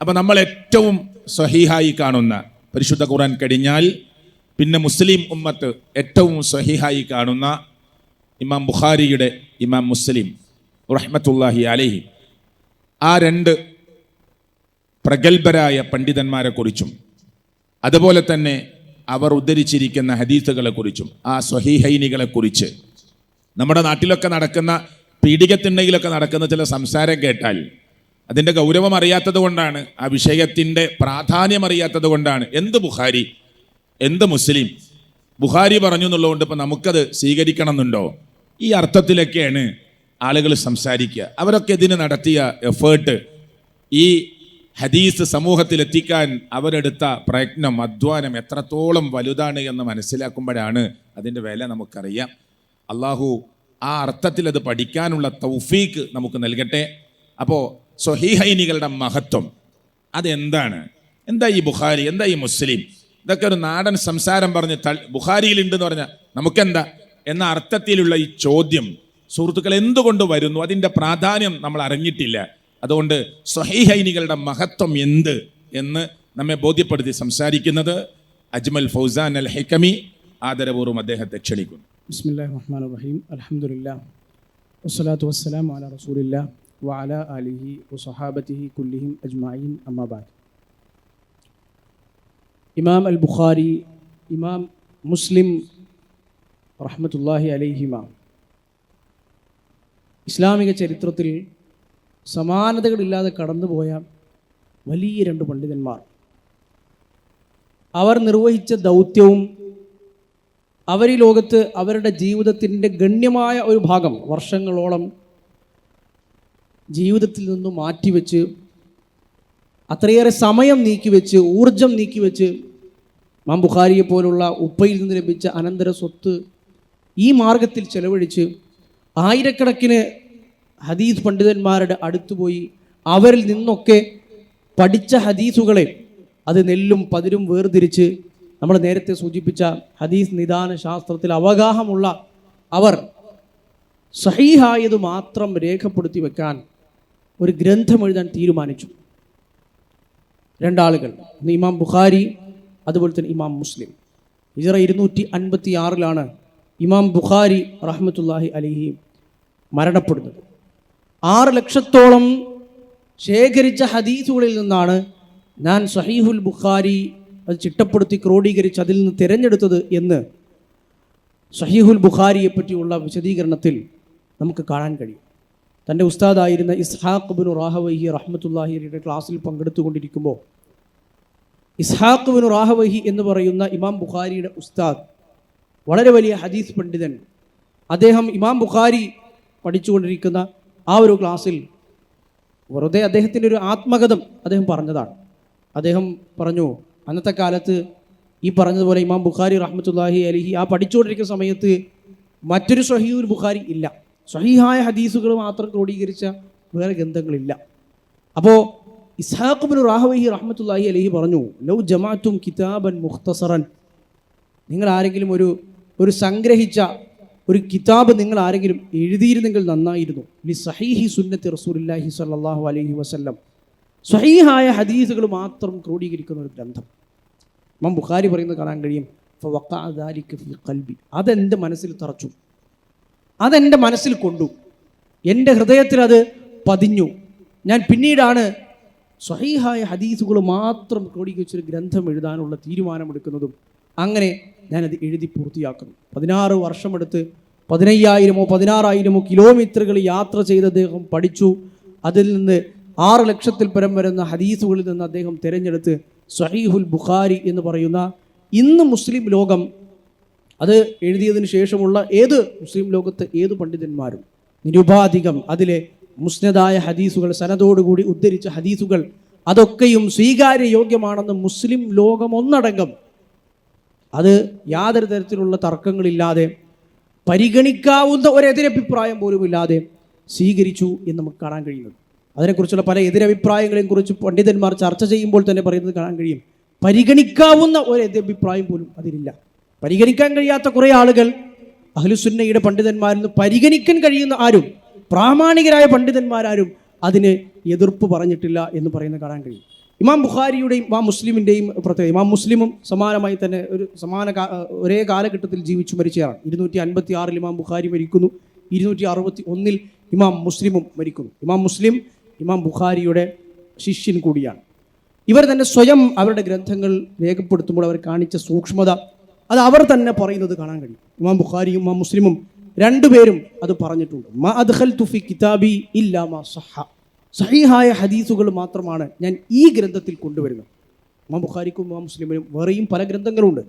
അപ്പൊ നമ്മൾ ഏറ്റവും സ്വഹീഹായി കാണുന്ന പരിശുദ്ധ ഖുർആൻ കഴിഞ്ഞാൽ പിന്നെ മുസ്ലിം ഉമ്മത്ത് ഏറ്റവും സ്വഹീഹായി കാണുന്ന ഇമാം ബുഖാരിയുടെ ഇമാം മുസ്ലിം റഹ്മത്തുല്ലാഹി അലഹി. ആ രണ്ട് പ്രഗത്ഭരായ പണ്ഡിതന്മാരെ കുറിച്ചും അതുപോലെ തന്നെ അവർ ഉദ്ധരിച്ചിരിക്കുന്ന ഹദീസുകളെ കുറിച്ചും ആ സ്വഹീഹൈനികളെ കുറിച്ച് നമ്മുടെ നാട്ടിലൊക്കെ നടക്കുന്ന പീഡികത്തിണ്ടെങ്കിലൊക്കെ നടക്കുന്ന ചില സംസാരം കേട്ടാൽ അതിന്റെ ഗൗരവം അറിയാത്തത് കൊണ്ടാണ് ആ വിഷയത്തിന്റെ പ്രാധാന്യം അറിയാത്തത് കൊണ്ടാണ്. എന്ത് ബുഹാരി എന്ത് മുസ്ലിം? ബുഹാരി പറഞ്ഞു എന്നുള്ളതുകൊണ്ട് ഇപ്പം നമുക്കത് സ്വീകരിക്കണം എന്നുണ്ടോ ഈ അർത്ഥത്തിലൊക്കെയാണ് ആളുകൾ സംസാരിക്കുക. അവരൊക്കെ ഇതിന് നടത്തിയ എഫേർട്ട് ഈ ഹദീസ് സമൂഹത്തിൽ എത്തിക്കാൻ അവരെടുത്ത പ്രയത്നം അധ്വാനം എത്രത്തോളം വലുതാണ് എന്ന് മനസ്സിലാക്കുമ്പോഴാണ് അതിന്റെ വില നമുക്കറിയാം. അള്ളാഹു ആ അർത്ഥത്തിൽ അത് പഠിക്കാനുള്ള തൗഫീക്ക് നമുക്ക് നൽകട്ടെ. അപ്പോൾ സ്വഹീഹൈനികളുടെ മഹത്വം. അതെന്താണ്? എന്താ ഈ ബുഖാരി? എന്താ ഈ മുസ്ലിം? ഇതൊക്കെ ഒരു നാടൻ സംസാരം പറഞ്ഞ് ബുഖാരിയിലുണ്ടെന്ന് പറഞ്ഞാൽ നമുക്കെന്താ? എന്ന അർത്ഥത്തിലുള്ള ഈ ചോദ്യം സുഹൃത്തുക്കൾ എന്തുകൊണ്ട് വരുന്നു? അതിന്റെ പ്രാധാന്യം നമ്മൾ അറിഞ്ഞിട്ടില്ല. അതുകൊണ്ട് സൊഹൈഹൈനികളുടെ മഹത്വം എന്ത് എന്ന് നമ്മെ ബോധ്യപ്പെടുത്തി സംസാരിക്കുന്നത് അജ്മൽ ഫൗസാൻ അൽ ഹൈക്കമി ആദരപൂർവം അദ്ദേഹത്തെ ക്ഷണിക്കുന്നു. ബിസ്മില്ലാ റഹ്മാൻ റഹീം. അലഹമുല്ല വസ്സലാത്തു വസ്സലാം അല റസൂലില്ല വാല അലിഹി വസഹാബത്തിഹി കുല്ലിഹിം അജ്മായിൻ അമ്മബാദ് ഇമാം അൽ ബുഖാരി ഇമാം മുസ്ലിം റഹ്മത്തുല്ലാഹി അലിഹിമ ഇസ്ലാമിക ചരിത്രത്തിൽ സമാനതകളില്ലാതെ കടന്നുപോയ വലിയ രണ്ട് പണ്ഡിതന്മാർ. അവർ നിർവഹിച്ച ദൗത്യവും അവർ ഈ ലോകത്ത് അവരുടെ ജീവിതത്തിന്റെ ഗണ്യമായ ഒരു ഭാഗം വർഷങ്ങളോളം ജീവിതത്തിൽ നിന്നും മാറ്റിവെച്ച് അത്രയേറെ സമയം നീക്കിവെച്ച് ഊർജം നീക്കിവെച്ച് മാം ബുഖാരിയെ പോലുള്ള ഉപ്പയിൽ നിന്ന് ലഭിച്ച അനന്തര സ്വത്ത് ഈ മാർഗത്തിൽ ചെലവഴിച്ച് ആയിരക്കണക്കിന് ഹദീസ് പണ്ഡിതന്മാരുടെ അടുത്തുപോയി അവരിൽ നിന്നൊക്കെ പഠിച്ച ഹദീസുകളെ അത് നെല്ലും പതിരും വേർതിരിച്ച് നമ്മൾ നേരത്തെ സൂചിപ്പിച്ച ഹദീസ് നിദാന ശാസ്ത്രത്തിൽ അവഗാഹമുള്ള അവർ സഹീഹായത് മാത്രം രേഖപ്പെടുത്തി വെക്കാൻ ഒരു ഗ്രന്ഥം എഴുതാൻ തീരുമാനിച്ചു. രണ്ടാളുകൾ ഒന്ന് ഇമാം ബുഖാരി അതുപോലെ തന്നെ ഇമാം മുസ്ലിം. ഹിജറ ഇരുന്നൂറ്റി അൻപത്തി ആറിലാണ് ഇമാം ബുഖാരി റഹ്മത്തുല്ലാഹി അലിഹി മരണപ്പെടുന്നത്. ആറ് ലക്ഷത്തോളം ശേഖരിച്ച ഹദീസുകളിൽ നിന്നാണ് ഞാൻ സഹീഹുൽ ബുഖാരി അത് ചിട്ടപ്പെടുത്തി ക്രോഡീകരിച്ച് അതിൽ നിന്ന് തിരഞ്ഞെടുത്തത് എന്ന് സഹീഹുൽ ബുഖാരിയെ പറ്റിയുള്ള വിശദീകരണത്തിൽ നമുക്ക് കാണാൻ കഴിയും. തന്റെ ഉസ്താദായിരുന്ന ഇസ്ഹാഖ് ബിൻ റാഹവഹി റഹ്മത്തുല്ലാഹിയുടെ ക്ലാസ്സിൽ പങ്കെടുത്തുകൊണ്ടിരിക്കുമ്പോൾ ഇസ്ഹാഖ് ബിൻ റാഹവഹി എന്ന് പറയുന്ന ഇമാം ബുഖാരിയുടെ ഉസ്താദ് വളരെ വലിയ ഹദീസ് പണ്ഡിതൻ അദ്ദേഹം ഇമാം ബുഖാരി പഠിച്ചുകൊണ്ടിരിക്കുന്ന ആ ഒരു ക്ലാസ്സിൽ വെറുതെ അദ്ദേഹത്തിന്റെ ഒരു ആത്മകഥം അദ്ദേഹം പറഞ്ഞതാണ്. അദ്ദേഹം പറഞ്ഞു അന്നത്തെ കാലത്ത് ഈ പറഞ്ഞതുപോലെ ഇമാം ബുഖാരി റഹ്മത്തുല്ലാഹി അലിഹി ആ പഠിച്ചുകൊണ്ടിരിക്കുന്ന സമയത്ത് മറ്റൊരു സഹീഉൽ ബുഖാരി ഇല്ല. സഹീഹായ ഹദീസുകൾ മാത്രം ക്രോഡീകരിച്ച വേറെ ഗ്രന്ഥങ്ങളില്ല. അപ്പോൾ ഇസ്ഹാഖുബിൻ റാഹവഹി റഹ്മത്തുല്ലാഹി അലഹി പറഞ്ഞു ലൗ ജമാറ്റും കിതാബൻ മുഖ്തസറൻ. നിങ്ങൾ ആരെങ്കിലും ഒരു ഒരു സംഗ്രഹിച്ച ഒരു കിതാബ് നിങ്ങൾ ആരെങ്കിലും എഴുതിയിരുന്നെങ്കിൽ നന്നായിരുന്നു. ലി സഹീഹി സുന്നത്തി റസൂലില്ലാഹി സ്വല്ലല്ലാഹു അലഹി വസ്ല്ലം. സഹീഹായ ഹദീസുകൾ മാത്രം ക്രോഡീകരിക്കുന്ന ഒരു ഗ്രന്ഥം. ഇമാം ബുഖാരി പറയുന്നത് കാണാൻ കഴിയും ഫീ അതെന്റെ മനസ്സിൽ തറച്ചു. അതെന്റെ മനസ്സിൽ കൊണ്ടു. എന്റെ ഹൃദയത്തിൽ അത് പതിഞ്ഞു. ഞാൻ പിന്നീടാണ് സ്വഹീഹായ ഹദീസുകൾ മാത്രം ക്രോഡീകരിച്ചൊരു ഗ്രന്ഥം എഴുതാനുള്ള തീരുമാനമെടുക്കുന്നതും അങ്ങനെ ഞാനത് എഴുതി പൂർത്തിയാക്കുന്നു. പതിനാറ് വർഷമെടുത്ത് പതിനയ്യായിരമോ പതിനാറായിരമോ കിലോമീറ്ററുകൾ യാത്ര ചെയ്ത് അദ്ദേഹം പഠിച്ചു. അതിൽ നിന്ന് ആറ് ലക്ഷത്തിൽ പരം വരുന്ന ഹദീസുകളിൽ നിന്ന് അദ്ദേഹം തിരഞ്ഞെടുത്ത് സഹീഹുൽ ബുഖാരി എന്ന് പറയുന്ന ഇന്ന് മുസ്ലിം ലോകം അത് എഴുതിയതിന് ശേഷമുള്ള ഏത് മുസ്ലിം ലോകത്ത് ഏത് പണ്ഡിതന്മാരും നിരുപാധികം അതിലെ മുസ്നദായ ഹദീസുകൾ സനതോടുകൂടി ഉദ്ധരിച്ച ഹദീസുകൾ അതൊക്കെയും സ്വീകാര്യയോഗ്യമാണെന്ന് മുസ്ലിം ലോകം ഒന്നടങ്കം അത് യാതൊരു തരത്തിലുള്ള തർക്കങ്ങളില്ലാതെ പരിഗണിക്കാവുന്ന ഒരെതിരഭിപ്രായം പോലും ഇല്ലാതെ സ്വീകരിച്ചു എന്ന് നമുക്ക് കാണാൻ കഴിയുന്നത് അതിനെക്കുറിച്ചുള്ള പല എതിരഭിപ്രായങ്ങളെയും കുറിച്ച് പണ്ഡിതന്മാർ ചർച്ച ചെയ്യുമ്പോൾ തന്നെ പറയുന്നത് കാണാൻ കഴിയും. പരിഗണിക്കാവുന്ന ഒരു എതിരഭിപ്രായം പോലും അതിലില്ല. പരിഗണിക്കാൻ കഴിയാത്ത കുറേ ആളുകൾ അഹ്ലുസുന്നയുടെ പണ്ഡിതന്മാരിൽ നിന്ന് പരിഗണിക്കാൻ കഴിയുന്ന ആരും പ്രാമാണികരായ പണ്ഡിതന്മാരാരും അതിന് എതിർപ്പ് പറഞ്ഞിട്ടില്ല എന്ന് പറയുന്നത് കാണാൻ കഴിയും. ഇമാം ബുഖാരിയുടെയും ഇമാം മുസ്ലിമിന്റെയും പ്രത്യേകത ഇമാം മുസ്ലിമും സമാനമായി തന്നെ ഒരു സമാന ഒരേ കാലഘട്ടത്തിൽ ജീവിച്ചു മരിച്ചയാളാണ്. ഇരുന്നൂറ്റി അൻപത്തി ആറിൽ ഇമാം ബുഖാരി മരിക്കുന്നു ഇരുന്നൂറ്റി അറുപത്തി ഒന്നിൽ ഇമാം മുസ്ലിമും മരിക്കുന്നു. ഇമാം മുസ്ലിം ഇമാം ബുഖാരിയുടെ ശിഷ്യൻ കൂടിയാണ്. ഇവർ തന്നെ സ്വയം അവരുടെ ഗ്രന്ഥങ്ങൾ രേഖപ്പെടുത്തുമ്പോൾ അവർ കാണിച്ച സൂക്ഷ്മത അത് അവർ തന്നെ പറയുന്നത് കാണാൻ കഴിയും. ഇമാം ബുഖാരിയും ഇമാം മുസ്ലിമും രണ്ടുപേരും അത് പറഞ്ഞിട്ടുണ്ട്. മാ അദ്ഹൽ തുഫി കിതാബി ഇല്ലാ മാ സഹ. സഹിഹായ ഹദീസുകൾ മാത്രമാണ് ഞാൻ ഈ ഗ്രന്ഥത്തിൽ കൊണ്ടുവരുന്നത്. ഇമാം ബുഖാരിക്കും ഇമാം മുസ്ലിമിനും വേറെയും പല ഗ്രന്ഥങ്ങളുണ്ട്.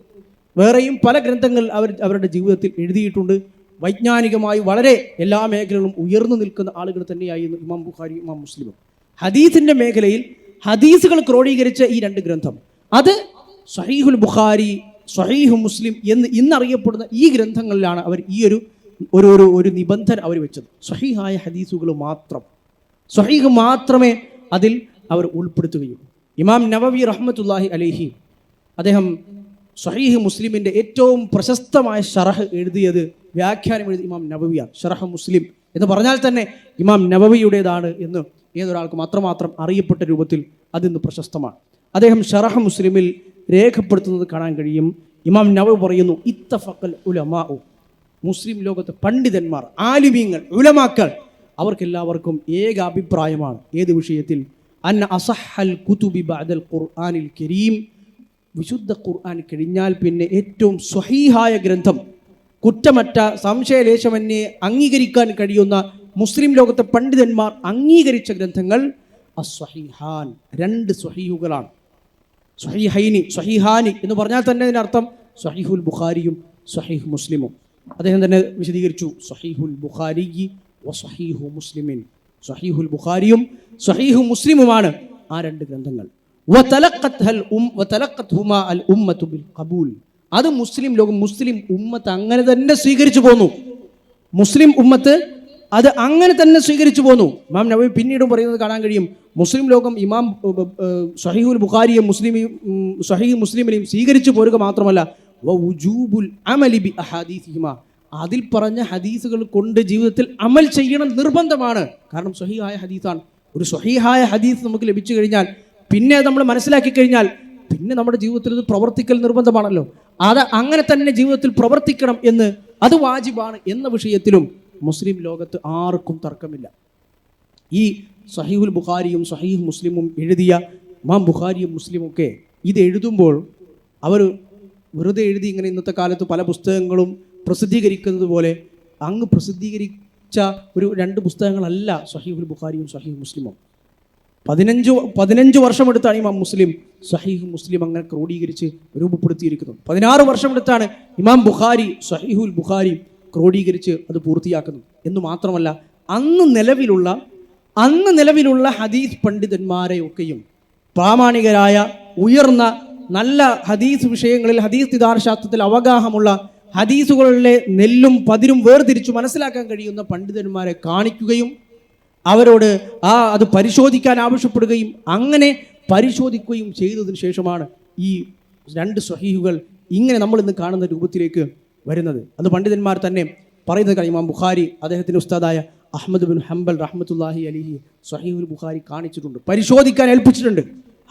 വേറെയും പല ഗ്രന്ഥങ്ങൾ അവർ അവരുടെ ജീവിതത്തിൽ എഴുതിയിട്ടുണ്ട്. വൈജ്ഞാനികമായി വളരെ എല്ലാ മേഖലകളും ഉയർന്നു നിൽക്കുന്ന ആളുകൾ തന്നെയായിരുന്നു ഇമാം ബുഖാരി ഇമാം മുസ്ലിമും. ഹദീസിന്റെ മേഖലയിൽ ഹദീസുകൾ ക്രോഡീകരിച്ച ഈ രണ്ട് ഗ്രന്ഥം. അത് സഹീഹുൽ ബുഖാരി സഹീഹു മുസ്ലിം എന്ന് ഇന്നറിയപ്പെടുന്ന ഈ ഗ്രന്ഥങ്ങളിലാണ് അവർ ഈ ഒരു ഒരു ഒരു ഒരു നിബന്ധന അവർ വെച്ചത്. സ്വഹീഹായ ഹദീസുകൾ മാത്രം. സ്വഹീഹ് മാത്രമേ അതിൽ അവർ ഉൾപ്പെടുത്തുകയുള്ളൂ. ഇമാം നവവി റഹ്മത്തുല്ലാഹി അലൈഹി അദ്ദേഹം സ്വഹീഹ് മുസ്ലിമിന്റെ ഏറ്റവും പ്രശസ്തമായ ഷറഹ് എഴുതിയത് വ്യാഖ്യാനം എഴുതി ഇമാം നബവിയാണ് ഷറഹ് മുസ്ലിം എന്ന് പറഞ്ഞാൽ തന്നെ ഇമാം നബവിയുടേതാണ് എന്ന് ഏതൊരാൾക്കും അത്രമാത്രം അറിയപ്പെട്ട രൂപത്തിൽ അതിന്ന് പ്രശസ്തമാണ്. അദ്ദേഹം ഷറഹ് മുസ്ലിമിൽ രേഖപ്പെടുത്തുന്നത് കാണാൻ കഴിയും. ഇമാം നവ പറയുന്നു ഇത്തഫക്കൽ ഉലമാഉ. മുസ്ലിം ലോകത്തെ പണ്ഡിതന്മാർ ആലിമീങ്ങൾ ഉലമാക്കൾ അവർക്കെല്ലാവർക്കും ഏക അഭിപ്രായമാണ്. ഏത് വിഷയത്തിൽ? അന്ന അസഹൽ കുതുബി ബഅദൽ ഖുർആനിൽ കരീം. വിശുദ്ധ ഖുർആൻ കഴിഞ്ഞാൽ പിന്നെ ഏറ്റവും സ്വഹീഹായ ഗ്രന്ഥം. കുറ്റമറ്റ സംശയലേശമന്യെ അംഗീകരിക്കാൻ കഴിയുന്ന മുസ്ലിം ലോകത്തെ പണ്ഡിതന്മാർ അംഗീകരിച്ച ഗ്രന്ഥങ്ങൾ അസ്വഹീഹാൻ രണ്ട് സ്വഹീഹുകളാണ്. സ്വഹീഹൈനി സ്വഹീഹാനി എന്ന് പറഞ്ഞാൽ തന്നെ അതിനർത്ഥം സ്വഹീഹുൽ ബുഖാരിയും സ്വഹീഹ് മുസ്ലിമും. അദ്ദേഹം തന്നെ വിശദീകരിച്ചു സ്വഹീഹുൽ ബുഖാരി സ്വഹീഹു മുസ്ലിമിൻ. സ്വഹീഹുൽ ബുഖാരിയും സ്വഹീഹു മുസ്ലിമുമാണ് ആ രണ്ട് ഗ്രന്ഥങ്ങൾ. അത് മുസ്ലിം ലോകം മുസ്ലിം ഉമ്മത്ത് അങ്ങനെ തന്നെ സ്വീകരിച്ചു പോന്നു. മുസ്ലിം ഉമ്മത്ത് അത് അങ്ങനെ തന്നെ സ്വീകരിച്ചു പോന്നു. ഇമാം നബി പിന്നീടും പറയുന്നത് കാണാൻ കഴിയും. മുസ്ലിം ലോകം ഇമാം സഹീഹുൽ ബുഖാരിയും മുസ്ലിം സഹീ മുസ്ലിമിനെയും സ്വീകരിച്ചു പോരുക മാത്രമല്ല അതിൽ പറഞ്ഞ ഹദീസുകൾ കൊണ്ട് ജീവിതത്തിൽ അമൽ ചെയ്യണം നിർബന്ധമാണ്. കാരണം സ്വഹീഹായ ഹദീസാണ്. ഒരു സ്വഹീഹായ ഹദീസ് നമുക്ക് ലഭിച്ചു കഴിഞ്ഞാൽ പിന്നെ നമ്മൾ മനസ്സിലാക്കി കഴിഞ്ഞാൽ പിന്നെ നമ്മുടെ ജീവിതത്തിൽ ഇത് പ്രവർത്തിക്കൽ നിർബന്ധമാണല്ലോ. അത് അങ്ങനെ തന്നെ ജീവിതത്തിൽ പ്രവർത്തിക്കണം എന്ന് അത് വാജിബാണ് എന്ന വിഷയത്തിലും മുസ്ലിം ലോകത്ത് ആർക്കും തർക്കമില്ല. ഈ സഹീഹുൽ ബുഖാരിയും സഹീഹ് മുസ്ലിമും എഴുതിയ മാം ബുഖാരിയും മുസ്ലിമും ഒക്കെ ഇത് എഴുതുമ്പോൾ അവർ വെറുതെ എഴുതി ഇങ്ങനെ ഇന്നത്തെ കാലത്ത് പല പുസ്തകങ്ങളും പ്രസിദ്ധീകരിക്കുന്നത് പോലെ അങ്ങ് പ്രസിദ്ധീകരിച്ച ഒരു രണ്ട് പുസ്തകങ്ങളല്ല സഹീഹുൽ ബുഖാരിയും സഹീഹ് മുസ്ലിമും. പതിനഞ്ച് പതിനഞ്ച് വർഷമെടുത്താണ് ഇമാം മുസ്ലിം സഹീഹ് മുസ്ലിം അങ്ങനെ ക്രോഡീകരിച്ച് രൂപപ്പെടുത്തിയിരിക്കുന്നത്. പതിനാറ് വർഷമെടുത്താണ് ഇമാം ബുഖാരി സഹീഹുൽ ബുഖാരി ക്രോഡീകരിച്ച് അത് പൂർത്തിയാക്കുന്നു. എന്ന് മാത്രമല്ല അന്ന് നിലവിലുള്ള അന്ന് നിലവിലുള്ള ഹദീസ് പണ്ഡിതന്മാരെ ഒക്കെയും പ്രാമാണികരായ ഉയർന്ന നല്ല ഹദീസ് വിഷയങ്ങളിൽ ഹദീസ് നിദാനശാസ്ത്രത്തിൽ അവഗാഹമുള്ള ഹദീസുകളിലെ നെല്ലും പതിരും വേർതിരിച്ചു മനസ്സിലാക്കാൻ കഴിയുന്ന പണ്ഡിതന്മാരെ കാണിക്കുകയും അവരോട് ആ അത് പരിശോധിക്കാൻ ആവശ്യപ്പെടുകയും അങ്ങനെ പരിശോധിക്കുകയും ചെയ്തതിന് ശേഷമാണ് ഈ രണ്ട് സ്വഹീഹുകൾ ഇങ്ങനെ നമ്മൾ ഇന്ന് കാണുന്ന രൂപത്തിലേക്ക് വരുന്നത്. അത് പണ്ഡിതന്മാർ തന്നെ പറയുന്നത്. ഇമാം ബുഖാരി അദ്ദേഹത്തിന്റെ ഉസ്താദായ അഹമ്മദ് ബിൻ ഹംബൽ റഹ്മത്തുല്ലാഹി അലിഹി സഹീഹുൽ ബുഖാരി കാണിച്ചിട്ടുണ്ട്. പരിശോധിക്കാൻ ഏൽപ്പിച്ചിട്ടുണ്ട്.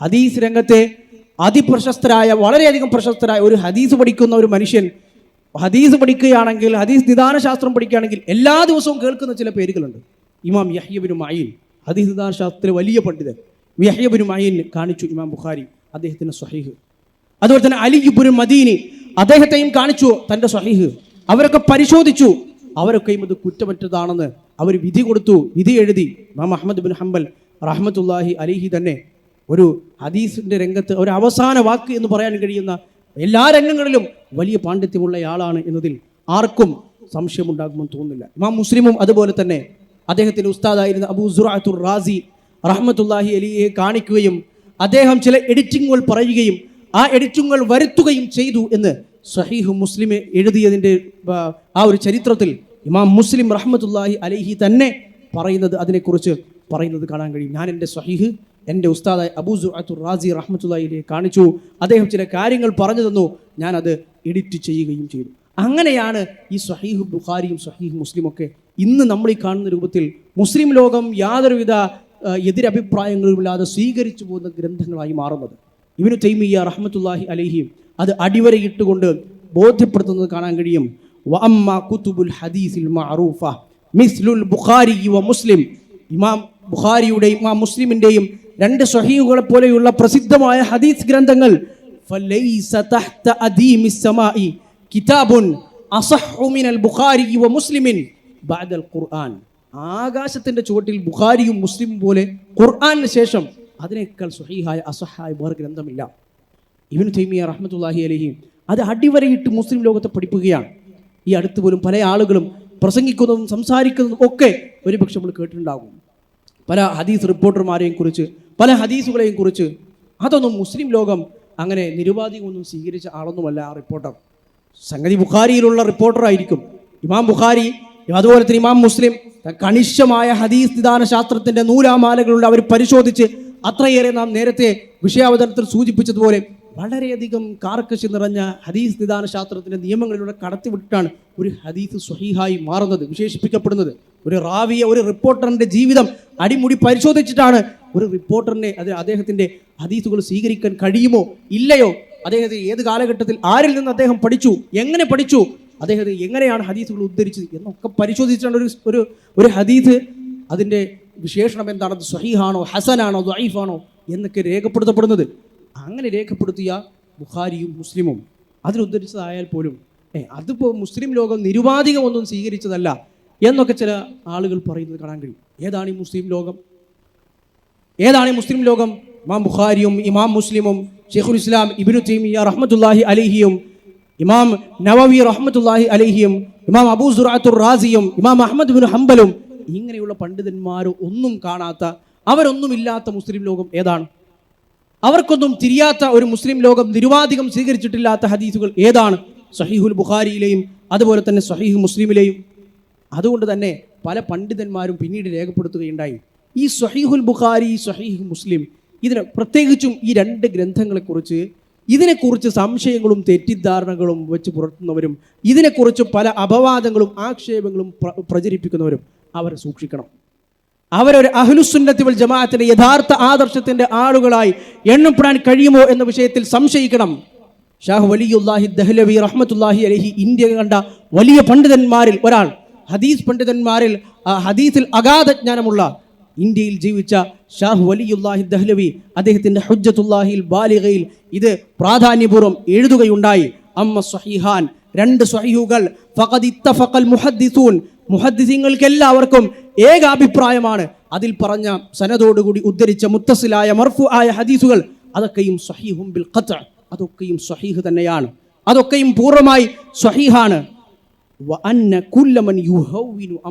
ഹദീസ് രംഗത്തെ അതിപ്രശസ്തരായ വളരെയധികം പ്രശസ്തരായ ഒരു ഹദീസ് പഠിക്കുന്ന ഒരു മനുഷ്യൻ ഹദീസ് പഠിക്കുകയാണെങ്കിൽ ഹദീസ് നിദാനശാസ്ത്രം പഠിക്കുകയാണെങ്കിൽ എല്ലാ ദിവസവും കേൾക്കുന്ന ചില പേരുകളുണ്ട്. ഇമാം യഹ്യബിനു മായിൻ ഹദീസ് നിദാനശാസ്ത്രത്തിലെ വലിയ പണ്ഡിതൻ. യഹ്യബിനു മായിൻ കാണിച്ചു ഇമാം ബുഖാരി അദ്ദേഹത്തിന്റെ സ്വഹീഹ്. അതുപോലെ തന്നെ അലിബുൻ മദീനി. അദ്ദേഹത്തെയും കാണിച്ചു തന്റെ സഹീഹ് അവരൊക്കെ പരിശോധിച്ചു. അവരൊക്കെയും ഇത് കുറ്റമറ്റതാണെന്ന് അവർ വിധി കൊടുത്തു വിധി എഴുതി. മാം അഹമ്മദ് ബിൻ ഹംബൽ റഹ്മത്തുല്ലാഹി അലിഹി തന്നെ ഒരു ഹദീസിന്റെ രംഗത്ത് ഒരു അവസാന വാക്ക് എന്ന് പറയാൻ കഴിയുന്ന എല്ലാ രംഗങ്ങളിലും വലിയ പാണ്ഡിത്യമുള്ളയാളാണ് എന്നതിൽ ആർക്കും സംശയമുണ്ടാകുമെന്ന് തോന്നുന്നില്ല. ഇമാം മുസ്ലിമും അതുപോലെ തന്നെ. അദ്ദേഹത്തിന്റെ ഉസ്താദായിരുന്ന അബൂ സുറാത്തുർ റാസി റഹ്മത്തുല്ലാഹി അലിയെ കാണിക്കുകയും അദ്ദേഹം ചില എഡിറ്റിങ്ങുകൾ പറയുകയും ആ എഡിറ്റുകൾ വരുത്തുകയും ചെയ്തു എന്ന് സഹീഹ് മുസ്ലിം എഴുതിയതിന്റെ ആ, ഒരു ചരിത്രത്തിൽ ഇമാം മുസ്ലിം റഹ്മത്തുല്ലാഹി അലൈഹി തന്നെ പറയുന്നത് അതിനെക്കുറിച്ച് പറയുന്നത് കാണാൻ കഴിയും. ഞാൻ എന്റെ സഹീഹ് എന്റെ ഉസ്താദായ അബൂസു അത്തുർ റാസി റഹ്മത്തുല്ലാഹിയെ കാണിച്ചു. അദ്ദേഹം ചില കാര്യങ്ങൾ പറഞ്ഞു തന്നു. ഞാനത് എഡിറ്റ് ചെയ്യുകയും ചെയ്തു. അങ്ങനെയാണ് ഈ സഹീഹ് ബുഖാരിയും സഹീഹ് മുസ്ലിം ഒക്കെ ഇന്ന് നമ്മൾ ഈ കാണുന്ന രൂപത്തിൽ മുസ്ലിം ലോകം യാതൊരുവിധ എതിരഭിപ്രായങ്ങളുമില്ലാതെ സ്വീകരിച്ചു പോകുന്ന ഗ്രന്ഥങ്ങളായി മാറുന്നത്. ഇവനു തൈമിയ റഹ്മത്തുല്ലാഹി അലഹിയും അത് അടിവരയിട്ടുകൊണ്ട് ബോധ്യപ്പെടുത്തുന്നത് കാണാൻ കഴിയും. വഅമ്മ കുത്തുബുൽ ഹദീസിൽ മഅറൂഫ മിസ്ലുൽ ബുഖാരി വ മുസ്ലിം. ഇമാം ബുഖാരിയുടെയും ഇമാം മുസ്ലിമിന്റെയും രണ്ട് സ്വഹീഹുകളെ പോലെയുള്ള പ്രസിദ്ധമായ ഹദീസ് ഗ്രന്ഥങ്ങൾ കിതാബുൻ ബുഖാരി വ മുസ്ലിമിൻ ഖുർആൻ. ആകാശത്തിന്റെ ചുവട്ടിൽ ബുഖാരിയും മുസ്ലിം പോലെ ഖുർആാനിന് ശേഷം അതിനേക്കാൾ സുഹീഹായ അസഹായ വേറെ ഗ്രന്ഥമില്ല. ഇവന് തൈമിയ റഹ്മത്തുല്ലാഹി അലഹി അത് അടിവരയിട്ട് മുസ്ലിം ലോകത്തെ പഠിപ്പിക്കുകയാണ്. ഈ അടുത്ത് പോലും പല ആളുകളും പ്രസംഗിക്കുന്നതും സംസാരിക്കുന്നതും ഒക്കെ ഒരുപക്ഷെ നമ്മൾ കേട്ടിട്ടുണ്ടാകും. പല ഹദീസ് റിപ്പോർട്ടർമാരെയും കുറിച്ച് പല ഹദീസുകളെയും കുറിച്ച് അതൊന്നും മുസ്ലിം ലോകം അങ്ങനെ നിരുപാധികമൊന്നും സ്വീകരിച്ച ആളൊന്നുമല്ല ആ റിപ്പോർട്ടർ. സംഗതി ബുഖാരിയിലുള്ള റിപ്പോർട്ടറായിരിക്കും. ഇമാം ബുഖാരി അതുപോലെ തന്നെ ഇമാം മുസ്ലിം കണിശമായ ഹദീസ് നിദാന ശാസ്ത്രത്തിന്റെ നൂലാമാലകളുള്ള അവർ പരിശോധിച്ച് അത്രയേറെ നാം നേരത്തെ വിഷയാവതരണത്തിൽ സൂചിപ്പിച്ചതുപോലെ വളരെയധികം കാർക്കശി നിറഞ്ഞ ഹദീസ് നിദാന ശാസ്ത്രത്തിന്റെ നിയമങ്ങളിലൂടെ കടത്തിവിട്ടിട്ടാണ് ഒരു ഹദീസ് സ്വഹീഹായി മാറുന്നത് വിശേഷിപ്പിക്കപ്പെടുന്നത്. ഒരു റാവിയ ഒരു റിപ്പോർട്ടറിന്റെ ജീവിതം അടിമുടി പരിശോധിച്ചിട്ടാണ് ഒരു റിപ്പോർട്ടറിനെ അത് അദ്ദേഹത്തിന്റെ ഹദീസുകൾ സ്വീകരിക്കാൻ കഴിയുമോ ഇല്ലയോ? അദ്ദേഹത്തെ ഏത് കാലഘട്ടത്തിൽ ആരിൽ നിന്ന് അദ്ദേഹം പഠിച്ചു എങ്ങനെ പഠിച്ചു അദ്ദേഹത്തെ എങ്ങനെയാണ് ഹദീസുകൾ ഉദ്ധരിച്ചത് എന്നൊക്കെ പരിശോധിച്ചാണ് ഒരു ഒരു ഹദീസ് അതിന്റെ വിശേഷണം എന്താണത് സഹീഹാണോ ഹസനാണോ ദൈഫാണോ എന്നൊക്കെ രേഖപ്പെടുത്തപ്പെടുന്നത്. അങ്ങനെ രേഖപ്പെടുത്തിയ ബുഖാരിയും മുസ്ലിമും. അതിനുദ്ധരിച്ചതായാൽ പോലും ഏ അതിപ്പോൾ മുസ്ലിം ലോകം നിരുപാധികമൊന്നും സ്വീകരിച്ചതല്ല എന്നൊക്കെ ചില ആളുകൾ പറയുന്നത് കാണാൻ കഴിയും. ഏതാണ് ഈ മുസ്ലിം ലോകം? ഏതാണ് ഈ മുസ്ലിം ലോകം? ഇമാം ബുഖാരിയും ഇമാം മുസ്ലിമും ഷെയ്ഖുൽ ഇസ്ലാം ഇബിനു തൈമിയ റഹ്മത്തുല്ലാഹി അലിഹിയും ഇമാം നവവി റഹ്മത്തുല്ലാഹി അലിഹിയും ഇമാം അബൂ സുറാത്തുർ റാസിയും ഇമാം അഹമ്മദ് ബിൻ ഹംബലും ഇങ്ങനെയുള്ള പണ്ഡിതന്മാരോ ഒന്നും കാണാത്ത അവരൊന്നുമില്ലാത്ത മുസ്ലിം ലോകം ഏതാണ്? അവർക്കൊന്നും തിരിയാത്ത ഒരു മുസ്ലിം ലോകം നിരുവാധികം സ്വീകരിച്ചിട്ടില്ലാത്ത ഹദീസുകൾ ഏതാണ്? സഹീഹുൽ ബുഖാരിയിലെയും അതുപോലെ തന്നെ സഹീഹ് മുസ്ലിമിലെയും. അതുകൊണ്ട് തന്നെ പല പണ്ഡിതന്മാരും പിന്നീട് രേഖപ്പെടുത്തുകയുണ്ടായി. ഈ സഹീഹുൽ ബുഖാരി സഹീഹ് മുസ്ലിം ഇതിന് പ്രത്യേകിച്ചും ഈ രണ്ട് ഗ്രന്ഥങ്ങളെക്കുറിച്ച് ഇതിനെക്കുറിച്ച് സംശയങ്ങളും തെറ്റിദ്ധാരണകളും വെച്ച് പുലർത്തുന്നവരും ഇതിനെക്കുറിച്ച് പല അപവാദങ്ങളും ആക്ഷേപങ്ങളും പ്ര- പ്രചരിപ്പിക്കുന്നവരും. അവരെ സൂക്ഷിക്കണം. അവരൊരു അഹ്ലുസുന്നത്തി വൽ ജമാഅത്തിന്റെ യഥാർത്ഥ ആദർശത്തിന്റെ ആളുകളായി എണ്ണപ്പെടാൻ കഴിയുമോ എന്ന വിഷയത്തിൽ സംശയിക്കണം. ഷാഹ് വലിയുല്ലാഹി ദഹ്ലവി റഹ്മത്തുല്ലാഹി അലഹി ഇന്ത്യ കണ്ട വലിയ പണ്ഡിതന്മാരിൽ ഒരാൾ ഹദീസ് പണ്ഡിതന്മാരിൽ ഹദീസിൽ അഗാധ ജ്ഞാനമുള്ള ഇന്ത്യയിൽ ജീവിച്ച ഷാഹ് വലിയുല്ലാഹി ദഹ്ലവി അദ്ദേഹത്തിന്റെ ഹുജ്ജത്തുല്ലാഹിൽ ബാലിഗയിൽ ഇത് പ്രാധാന്യപൂർവം എഴുതുകയുണ്ടായി. അമ്മ സ്വഹീഹാൻ രണ്ട് സ്വഹീഹുകൾ ഫഖദ് ഇത്തഫഖൽ മുഹദ്ദിസൂൻ മുഹദ്ദിസീങ്ങൾക്ക് എല്ലാവർക്കും ഏകാഭിപ്രായമാണ്. അതിൽ പറഞ്ഞ സനതോടുകൂടി ഉദ്ധരിച്ച മുത്തസിലായ മർഫു ആയ ഹദീസുകൾ അതൊക്കെയും സ്വഹീഹും ബിൽ ഖത്അ അതൊക്കെയും സ്വഹീഹ് തന്നെയാണ്. അതൊക്കെയും പൂർണമായി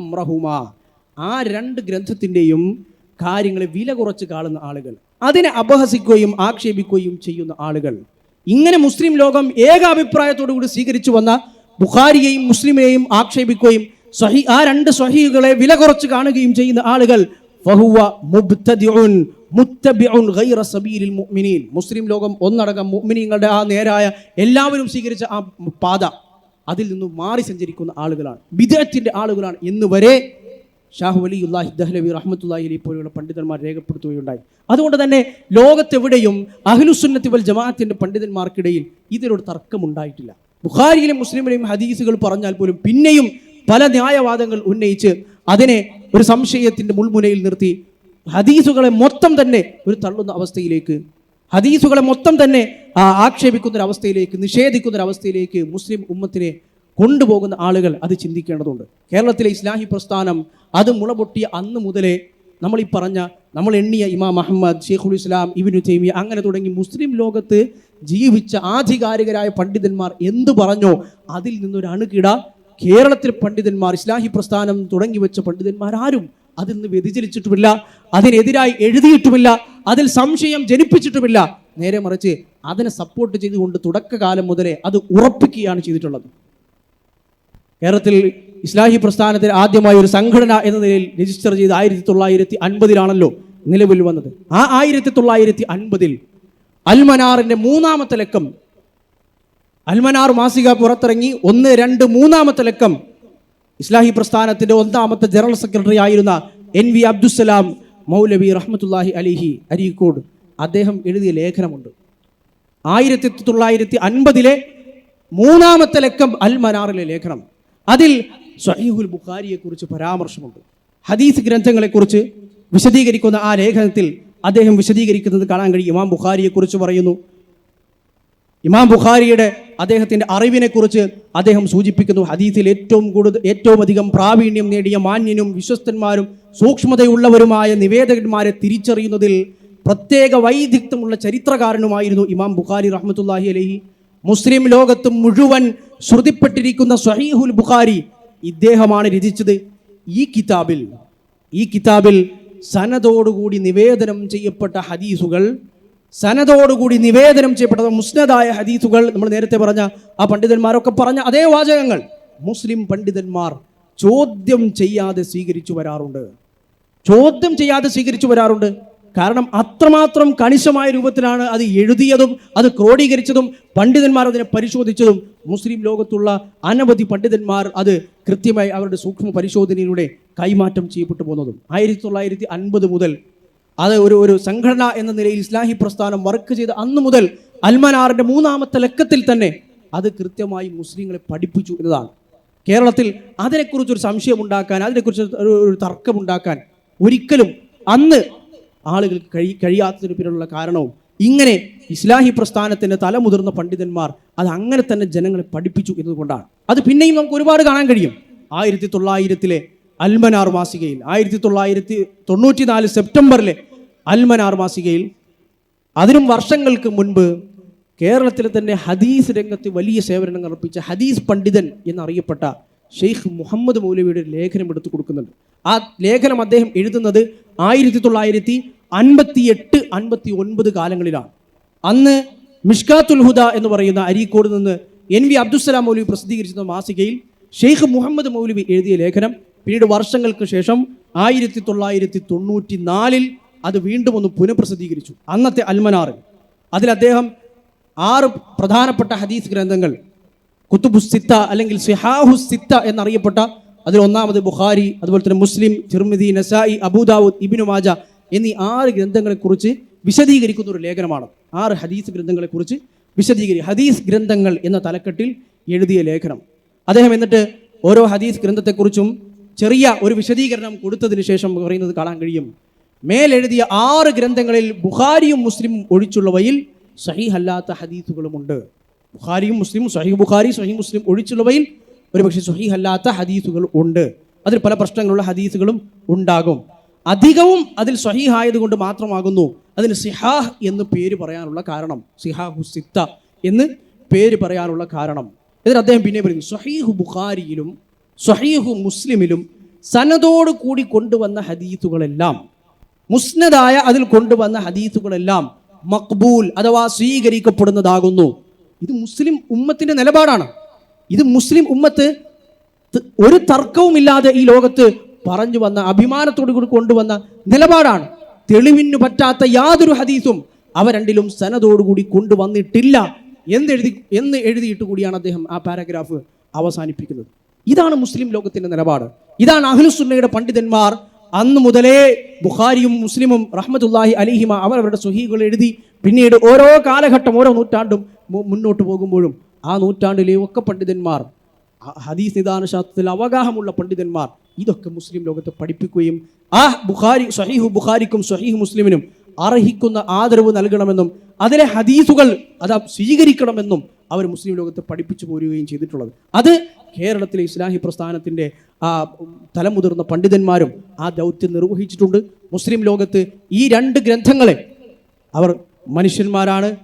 അമ്രഹുമാ. ആ രണ്ട് ഗ്രന്ഥത്തിന്റെയും കാര്യങ്ങളെ വില കുറച്ച് കാണുന്ന ആളുകൾ അതിനെ അപഹസിക്കുകയും ആക്ഷേപിക്കുകയും ചെയ്യുന്ന ആളുകൾ. ഇങ്ങനെ മുസ്ലിം ലോകം ഏകാഭിപ്രായത്തോടു കൂടി സ്വീകരിച്ചു വന്ന ബുഖാരിയെയും മുസ്ലിമിനെയും ആക്ഷേപിക്കുകയും സ്വഹി ആ രണ്ട് സ്വഹീകളെ വില കുറച്ച് കാണുകയും ചെയ്യുന്ന ആളുകൾ മുസ്ലിം ലോകം ഒന്നടങ്കം മുഅ്മിനീങ്ങളുടെ ആ നേരായ എല്ലാവരും സ്വീകരിച്ച ആ പാത അതിൽ നിന്നും മാറി സഞ്ചരിക്കുന്ന ആളുകളാണ്. ബിദഅത്തിന്റെ ആളുകളാണ്. ഇന്ന് വരെ ഷാഹു വലിയുല്ലാഹി ദഹ്ലവി റഹ്മത്തുല്ലാഹി അലി പോലെയുള്ള പണ്ഡിതന്മാർ രേഖപ്പെടുത്തുകയുണ്ടായി. അതുകൊണ്ട് തന്നെ ലോകത്തെവിടെയും അഹ്ലുസുന്നത്തി വൽ ജമാഅത്തിന്റെ പണ്ഡിതന്മാർക്കിടയിൽ ഇതിലൊരു തർക്കമുണ്ടായിട്ടില്ല. ബുഖാരിയിലും മുസ്ലിമിലെയും ഹദീസുകൾ പറഞ്ഞാൽ പോലും പിന്നെയും പല ന്യായവാദങ്ങൾ ഉന്നയിച്ച് അതിനെ ഒരു സംശയത്തിന്റെ മുൾമുനയിൽ നിർത്തി ഹദീസുകളെ മൊത്തം തന്നെ ഒരു തള്ളുന്ന അവസ്ഥയിലേക്ക് ഹദീസുകളെ മൊത്തം തന്നെ ആക്ഷേപിക്കുന്ന ഒരു അവസ്ഥയിലേക്ക് നിഷേധിക്കുന്ന ഒരു അവസ്ഥയിലേക്ക് മുസ്ലിം ഉമ്മത്തിനെ കൊണ്ടുപോകുന്ന ആളുകൾ അത് ചിന്തിക്കേണ്ടതുണ്ട്. കേരളത്തിലെ ഇസ്ലാഹി പ്രസ്ഥാനം അത് മുളപൊട്ടിയ അന്ന് മുതലേ നമ്മൾ ഈ പറഞ്ഞ നമ്മൾ എണ്ണിയ ഇമാം അഹമ്മദ് ഷെയ്ഖുൽ ഇസ്ലാം ഇബിനു തൈമിയ അങ്ങനെ തുടങ്ങി മുസ്ലിം ലോകത്ത് ജീവിച്ച ആധികാരികരായ പണ്ഡിതന്മാർ എന്തു പറഞ്ഞോ അതിൽ നിന്നൊരു അണുകിട കേരളത്തിലെ പണ്ഡിതന്മാർ ഇസ്ലാഹി പ്രസ്ഥാനം തുടങ്ങി വെച്ച പണ്ഡിതന്മാർ ആരും അതിൽ നിന്ന് വ്യതിചലിച്ചിട്ടുമില്ല അതിനെതിരായി എഴുതിയിട്ടുമില്ല അതിൽ സംശയം ജനിപ്പിച്ചിട്ടുമില്ല. നേരെ മറിച്ച് അതിനെ സപ്പോർട്ട് ചെയ്തുകൊണ്ട് തുടക്കകാലം മുതലേ അത് ഉറപ്പിക്കുകയാണ് ചെയ്തിട്ടുള്ളത്. കേരളത്തിൽ ഇസ്ലാഹി പ്രസ്ഥാനത്തിൽ ആദ്യമായി ഒരു സംഘടന എന്ന നിലയിൽ രജിസ്റ്റർ ചെയ്ത് ആയിരത്തി തൊള്ളായിരത്തി അൻപതിലാണല്ലോ നിലവിൽ വന്നത്. ആ ആയിരത്തി തൊള്ളായിരത്തി അൻപതിൽ അൽമനാറിന്റെ മൂന്നാമത്തെ ലക്കം അൽമനാർ മാസിക പുറത്തിറങ്ങി ഒന്ന് രണ്ട് മൂന്നാമത്തെ ലക്കം. ഇസ്ലാഹി പ്രസ്ഥാനത്തിന്റെ ഒന്നാമത്തെ ജനറൽ സെക്രട്ടറി ആയിരുന്ന എൻ വി അബ്ദുസലാം മൗലവി റഹ്മത്തുല്ലാഹി അലിഹി അരീക്കോട് അദ്ദേഹം എഴുതിയ ലേഖനമുണ്ട്. ആയിരത്തി തൊള്ളായിരത്തി അൻപതിലെ മൂന്നാമത്തെ ലക്കം അൽമനാറിലെ ലേഖനം. അതിൽ സഹീഹുൽ ബുഖാരിയെക്കുറിച്ച് പരാമർശമുണ്ട്. ഹദീസ് ഗ്രന്ഥങ്ങളെക്കുറിച്ച് വിശദീകരിക്കുന്ന ആ ലേഖനത്തിൽ അദ്ദേഹം വിശദീകരിക്കുന്നത് കാണാൻ കഴിയും. ഇമാം ബുഖാരിയെക്കുറിച്ച് പറയുന്നു ഇമാം ബുഖാരിയുടെ അദ്ദേഹത്തിന്റെ അറിവിനെക്കുറിച്ച് അദ്ദേഹം സൂചിപ്പിക്കുന്നു. ഹദീസിൽ ഏറ്റവും കൂടുതൽ ഏറ്റവും അധികം പ്രാവീണ്യം നേടിയ മാന്യനും വിശ്വസ്തന്മാരും സൂക്ഷ്മതയുള്ളവരുമായ നിവേദകന്മാരെ തിരിച്ചറിയുന്നതിൽ പ്രത്യേക വൈദഗ്ധ്യമുള്ള ചരിത്രകാരനുമായിരുന്നു ഇമാം ബുഖാരി റഹ്മത്തുല്ലാഹി അലഹി. മുസ്ലിം ലോകത്ത് മുഴുവൻ ശ്രുതിപ്പെട്ടിരിക്കുന്ന സഹീഹുൽ ബുഖാരി ഇദ്ദേഹമാണ് രചിച്ചത്. ഈ കിതാബിൽ ഈ കിതാബിൽ സനതോടുകൂടി നിവേദനം ചെയ്യപ്പെട്ട ഹദീസുകൾ സനതോടുകൂടി നിവേദനം ചെയ്യപ്പെട്ട മുസ്നദായ ഹദീസുകൾ നമ്മൾ നേരത്തെ പറഞ്ഞ ആ പണ്ഡിതന്മാരൊക്കെ പറഞ്ഞ അതേ വാചകങ്ങൾ. മുസ്ലിം പണ്ഡിതന്മാർ ചോദ്യം ചെയ്യാതെ സ്വീകരിച്ചു വരാറുണ്ട്. ചോദ്യം ചെയ്യാതെ സ്വീകരിച്ചു വരാറുണ്ട്. കാരണം അത്രമാത്രം കണിശമായ രൂപത്തിലാണ് അത് എഴുതിയതും അത് ക്രോഡീകരിച്ചതും പണ്ഡിതന്മാർ അതിനെ പരിശോധിച്ചതും. മുസ്ലിം ലോകത്തുള്ള അനവധി പണ്ഡിതന്മാർ അത് കൃത്യമായി അവരുടെ സൂക്ഷ്മ പരിശോധനയിലൂടെ കൈമാറ്റം ചെയ്യപ്പെട്ടു പോകുന്നതും ആയിരത്തി തൊള്ളായിരത്തി അൻപത് മുതൽ അത് ഒരു ഒരു സംഘടന എന്ന നിലയിൽ ഇസ്ലാഹി പ്രസ്ഥാനം വർക്ക് ചെയ്ത് അന്ന് മുതൽ അൽമനാറിന്റെ മൂന്നാമത്തെ ലക്കത്തിൽ തന്നെ അത് കൃത്യമായി മുസ്ലിങ്ങളെ പഠിപ്പിച്ചു എന്നതാണ്. കേരളത്തിൽ അതിനെക്കുറിച്ചൊരു സംശയം ഉണ്ടാക്കാൻ അതിനെക്കുറിച്ച് ഒരു തർക്കമുണ്ടാക്കാൻ ഒരിക്കലും അന്ന് ആളുകൾക്ക് കഴി കഴിയാത്തതിന് പിന്നിലുള്ള കാരണവും ഇങ്ങനെ ഇസ്ലാഹി പ്രസ്ഥാനത്തിന്റെ തലമുതിർന്ന പണ്ഡിതന്മാർ അത് അങ്ങനെ തന്നെ ജനങ്ങളെ പഠിപ്പിച്ചു എന്നതുകൊണ്ടാണ്. അത് പിന്നെയും നമുക്ക് ഒരുപാട് കാണാൻ കഴിയും. ആയിരത്തി തൊള്ളായിരത്തിലെ അൽമനാർ മാസികയിൽ ആയിരത്തി തൊള്ളായിരത്തി തൊണ്ണൂറ്റി നാല് സെപ്റ്റംബറിലെ അൽമനാർ മാസികയിൽ അതിനും വർഷങ്ങൾക്ക് മുൻപ് കേരളത്തിലെ തന്നെ ഹദീസ് രംഗത്ത് വലിയ സേവനങ്ങൾ അർപ്പിച്ച ഹദീസ് പണ്ഡിതൻ എന്നറിയപ്പെട്ട ഷെയ്ഖ് മുഹമ്മദ് മൗലവിയുടെ ഒരു ലേഖനം എടുത്തു കൊടുക്കുന്നുണ്ട്. ആ ലേഖനം അദ്ദേഹം എഴുതുന്നത് ആയിരത്തി തൊള്ളായിരത്തി അൻപത്തി എട്ട് അൻപത്തി ഒൻപത് കാലങ്ങളിലാണ്. അന്ന് മിഷ്കാത്തുൽ ഹുദ എന്ന് പറയുന്ന അരീക്കോട് നിന്ന് എൻ വി അബ്ദുസലാം മൗലവി പ്രസിദ്ധീകരിച്ചിരുന്ന മാസികയിൽ ഷെയ്ഖ് മുഹമ്മദ് മൗലവി എഴുതിയ ലേഖനം പിന്നീട് വർഷങ്ങൾക്ക് ശേഷം ആയിരത്തി തൊള്ളായിരത്തി തൊണ്ണൂറ്റി നാലിൽ അത് വീണ്ടും ഒന്ന് പുനഃപ്രസിദ്ധീകരിച്ചു. അന്നത്തെ അൽമനാറിൽ അതിൽ അദ്ദേഹം ആറ് പ്രധാനപ്പെട്ട ഹദീസ് ഗ്രന്ഥങ്ങൾ കുത്തുബു സിത്ത അല്ലെങ്കിൽ സിഹാഹു സിത്ത എന്നറിയപ്പെട്ട അതിൽ ഒന്നാമത് ബുഖാരി അതുപോലെ തന്നെ മുസ്ലിം തിർമിദി നസായി അബൂദാവൂദ് ഇബിനു മാജ എന്നീ ആറ് ഗ്രന്ഥങ്ങളെക്കുറിച്ച് വിശദീകരിക്കുന്ന ഒരു ലേഖനമാണ്. ആറ് ഹദീസ് ഗ്രന്ഥങ്ങളെക്കുറിച്ച് വിശദീകരി ഹദീസ് ഗ്രന്ഥങ്ങൾ എന്ന തലക്കെട്ടിൽ എഴുതിയ ലേഖനം. അദ്ദേഹം എന്നിട്ട് ഓരോ ഹദീസ് ഗ്രന്ഥത്തെക്കുറിച്ചും ചെറിയ ഒരു വിശദീകരണം കൊടുത്തതിന് ശേഷം പറയുന്നത് കാണാൻ കഴിയും. മേലെഴുതിയ ആറ് ഗ്രന്ഥങ്ങളിൽ ബുഖാരിയും മുസ്ലിമും ഒഴിച്ചുള്ളവയിൽ സഹിഹല്ലാത്ത ഹദീസുകളുമുണ്ട്. ബുഖാരിയും മുസ്ലിമും സഹി ബുഖാരി സഹി മുസ്ലിം ഒഴിച്ചുള്ളവയിൽ ഒരുപക്ഷെ സഹിഹല്ലാത്ത ഹദീസുകൾ ഉണ്ട്. അതിൽ പല പ്രശ്നങ്ങളുള്ള ഹദീസുകളും ഉണ്ടാകും. അധികവും അതിൽ സഹിഹായതുകൊണ്ട് മാത്രമാകുന്നു. അതിന് സിഹാഹ് എന്ന് പേര് പറയാനുള്ള കാരണം സിഹാഹു സിത്ത എന്ന് പേര് പറയാനുള്ള കാരണം. എന്നിട്ട് അദ്ദേഹം പിന്നെ പറയുന്നു സഹീഹു ബുഖാരിയിലും സ്വഹീഹു മുസ്ലിമിലും സനതോട് കൂടി കൊണ്ടുവന്ന ഹദീത്തുകളെല്ലാം മുസ്നദായ അതിൽ കൊണ്ടുവന്ന ഹദീത്തുകളെല്ലാം മക്ബൂൽ അഥവാ സ്വീകരിക്കപ്പെടുന്നതാകുന്നു. ഇത് മുസ്ലിം ഉമ്മത്തിന്റെ നിലപാടാണ്. ഇത് മുസ്ലിം ഉമ്മത്ത് ഒരു തർക്കവുമില്ലാതെ ഈ ലോകത്ത് പറഞ്ഞു വന്ന അഭിമാനത്തോടു കൂടി കൊണ്ടുവന്ന നിലപാടാണ്. തെളിവിന് പറ്റാത്ത യാതൊരു ഹദീസും അവ രണ്ടിലും സനതോടുകൂടി കൊണ്ടുവന്നിട്ടില്ല. എന്നെഴുതി എന്ന് എഴുതിയിട്ട് കൂടിയാണ് അദ്ദേഹം ആ പാരഗ്രാഫ് അവസാനിപ്പിക്കുന്നത്. ഇതാണ് മുസ്ലിം ലോകത്തിന്റെ നിലപാട്. ഇതാണ് അഹ്ലുസുന്നയുടെ പണ്ഡിതന്മാർ അന്ന് മുതലേ ബുഖാരിയും മുസ്ലിമും റഹ്മത്തുല്ലാഹി അലിഹിമ അവർ അവരുടെ സുഹീകൾ എഴുതി പിന്നീട് ഓരോ കാലഘട്ടം ഓരോ നൂറ്റാണ്ടും മുന്നോട്ട് പോകുമ്പോഴും ആ നൂറ്റാണ്ടിലെ ഒക്കെ പണ്ഡിതന്മാർ ഹദീസ് നിദാന ശാസ്ത്രത്തിൽ അവഗാഹമുള്ള പണ്ഡിതന്മാർ ഇതൊക്കെ മുസ്ലിം ലോകത്തെ പഠിപ്പിക്കുകയും ആ ബുഖാരി സഹീഹു ബുഖാരിക്കും സഹീഹു മുസ്ലിമിനും അർഹിക്കുന്ന ആദരവ് നൽകണമെന്നും അതിലെ ഹദീസുകൾ അത് സ്വീകരിക്കണമെന്നും അവർ മുസ്ലിം ലോകത്തെ പഠിപ്പിച്ചു പോരുകയും ചെയ്തിട്ടുള്ളത്. അത് കേരളത്തിലെ ഇസ്ലാഹി പ്രസ്ഥാനത്തിന്റെ ആ തലമുതിർന്ന പണ്ഡിതന്മാരും ആ ദൗത്യം നിർവഹിച്ചിട്ടുണ്ട്. മുസ്ലിം ലോകത്ത് ഈ രണ്ട് ഗ്രന്ഥങ്ങളെ അവർ മനുഷ്യന്മാരാണ്.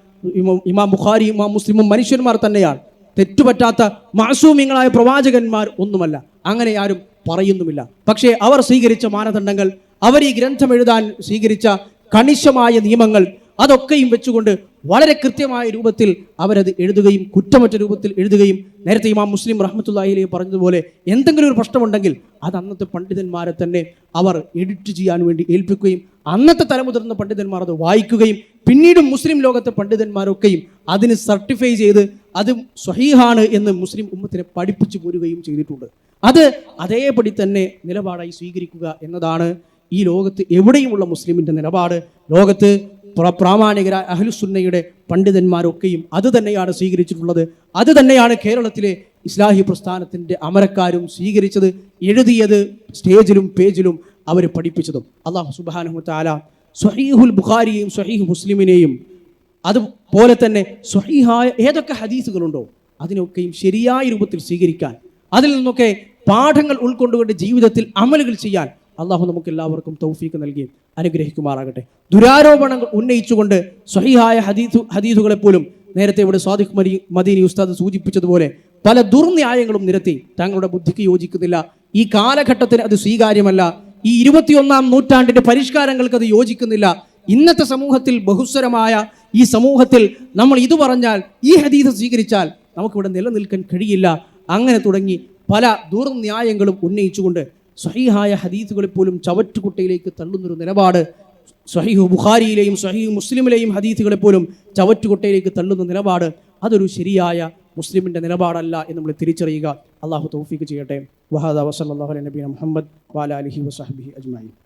ഇമാം- ബുഖാരി ഇമാം മുസ്ലിമും മനുഷ്യന്മാർ തന്നെയാണ്. തെറ്റുപറ്റാത്ത മാസൂമ്യങ്ങളായ പ്രവാചകന്മാർ ഒന്നുമല്ല. അങ്ങനെ ആരും പറയുന്നുമില്ല. പക്ഷേ അവർ സ്വീകരിച്ച മാനദണ്ഡങ്ങൾ അവർ ഈ ഗ്രന്ഥം എഴുതാൻ സ്വീകരിച്ച കണിശമായ നിയമങ്ങൾ അതൊക്കെയും വെച്ചുകൊണ്ട് വളരെ കൃത്യമായ രൂപത്തിൽ അവരത് എഴുതുകയും കുറ്റമറ്റ രൂപത്തിൽ എഴുതുകയും നേരത്തെ ഇമാം മുസ്ലിം റഹ്മത്തുല്ലാഹിലെ പറഞ്ഞതുപോലെ എന്തെങ്കിലും ഒരു പ്രശ്നമുണ്ടെങ്കിൽ അത് അന്നത്തെ പണ്ഡിതന്മാരെ തന്നെ അവർ എഡിറ്റ് ചെയ്യാൻ വേണ്ടി ഏൽപ്പിക്കുകയും അന്നത്തെ തലമുതിർന്ന പണ്ഡിതന്മാർ അത് വായിക്കുകയും പിന്നീട് മുസ്ലിം ലോകത്തെ പണ്ഡിതന്മാരൊക്കെയും അതിന് സർട്ടിഫൈ ചെയ്ത് അത് സ്വഹീഹാണ് എന്ന് മുസ്ലിം ഉമ്മത്തിനെ പഠിപ്പിച്ചു പോരുകയും ചെയ്തിട്ടുണ്ട്. അത് അതേപടി തന്നെ നിലപാടായി സ്വീകരിക്കുക എന്നതാണ് ഈ ലോകത്ത് എവിടെയുമുള്ള മുസ്ലിമിന്റെ നിലപാട്. ലോകത്ത് പ്രാമാണികരായ അഹ്ലുസുന്നയുടെ പണ്ഡിതന്മാരൊക്കെയും അത് തന്നെയാണ് സ്വീകരിച്ചിട്ടുള്ളത്. അത് തന്നെയാണ് കേരളത്തിലെ ഇസ്ലാഹി പ്രസ്ഥാനത്തിന്റെ അമരക്കാരും സ്വീകരിച്ചത് എഴുതിയത് സ്റ്റേജിലും പേജിലും അവർ പഠിപ്പിച്ചതും. അള്ളാഹു സുബാനഹു താല സ്വഹീഹുൽ ബുഖാരിയെയും സ്വഹീഹ് മുസ്ലിമിനെയും അതുപോലെ തന്നെ സ്വഹീഹായ ഏതൊക്കെ ഹദീസുകളുണ്ടോ അതിനൊക്കെയും ശരിയായ രൂപത്തിൽ സ്വീകരിക്കാൻ അതിൽ നിന്നൊക്കെ പാഠങ്ങൾ ഉൾക്കൊണ്ടുകൊണ്ട് ജീവിതത്തിൽ അമലുകൾ ചെയ്യാൻ അള്ളാഹു നമുക്ക് എല്ലാവർക്കും തൗഫീക്ക് നൽകി അനുഗ്രഹിക്കുമാറാകട്ടെ. ദുരാരോപണങ്ങൾ ഉന്നയിച്ചുകൊണ്ട് സ്വഹീഹായ ഹദീസു ഹദീസുകളെ പോലും നേരത്തെ ഇവിടെ സ്വാദിഖ് മരി മദീനി ഉസ്താദ് സൂചിപ്പിച്ചതുപോലെ പല ദുർന്യായങ്ങളും നിരത്തി തങ്ങളുടെ ബുദ്ധിക്ക് യോജിക്കുന്നില്ല. ഈ കാലഘട്ടത്തിൽ അത് സ്വീകാര്യമല്ല. ഈ ഇരുപത്തിയൊന്നാം നൂറ്റാണ്ടിന്റെ പരിഷ്കാരങ്ങൾക്ക് അത് യോജിക്കുന്നില്ല. ഇന്നത്തെ സമൂഹത്തിൽ ബഹുസ്വരമായ ഈ സമൂഹത്തിൽ നമ്മൾ ഇത് പറഞ്ഞാൽ ഈ ഹദീസ് സ്വീകരിച്ചാൽ നമുക്കിവിടെ നിലനിൽക്കാൻ കഴിയില്ല. അങ്ങനെ തുടങ്ങി പല ദുർന്യായങ്ങളും ഉന്നയിച്ചുകൊണ്ട് സ്വഹീഹായ ഹദീസുകളെ പോലും ചവറ്റുകുട്ടയിലേക്ക് തള്ളുന്നൊരു നിലപാട് സ്വഹീഹു ബുഖാരിയിലെയും സഹീഹു മുസ്ലിമിലെയും ഹദീസുകളെ പോലും ചവറ്റുകുട്ടയിലേക്ക് തള്ളുന്ന നിലപാട് അതൊരു ശരിയായ മുസ്ലിമിന്റെ നിലപാടല്ല എന്ന് നമ്മൾ തിരിച്ചറിയുക. അള്ളാഹു തൗഫീക്ക് ചെയ്യട്ടെ. വഹാദ വസല്ലാഹു നബീന മുഹമ്മദ് വാല അലഹി വസഹബി അജ്മായി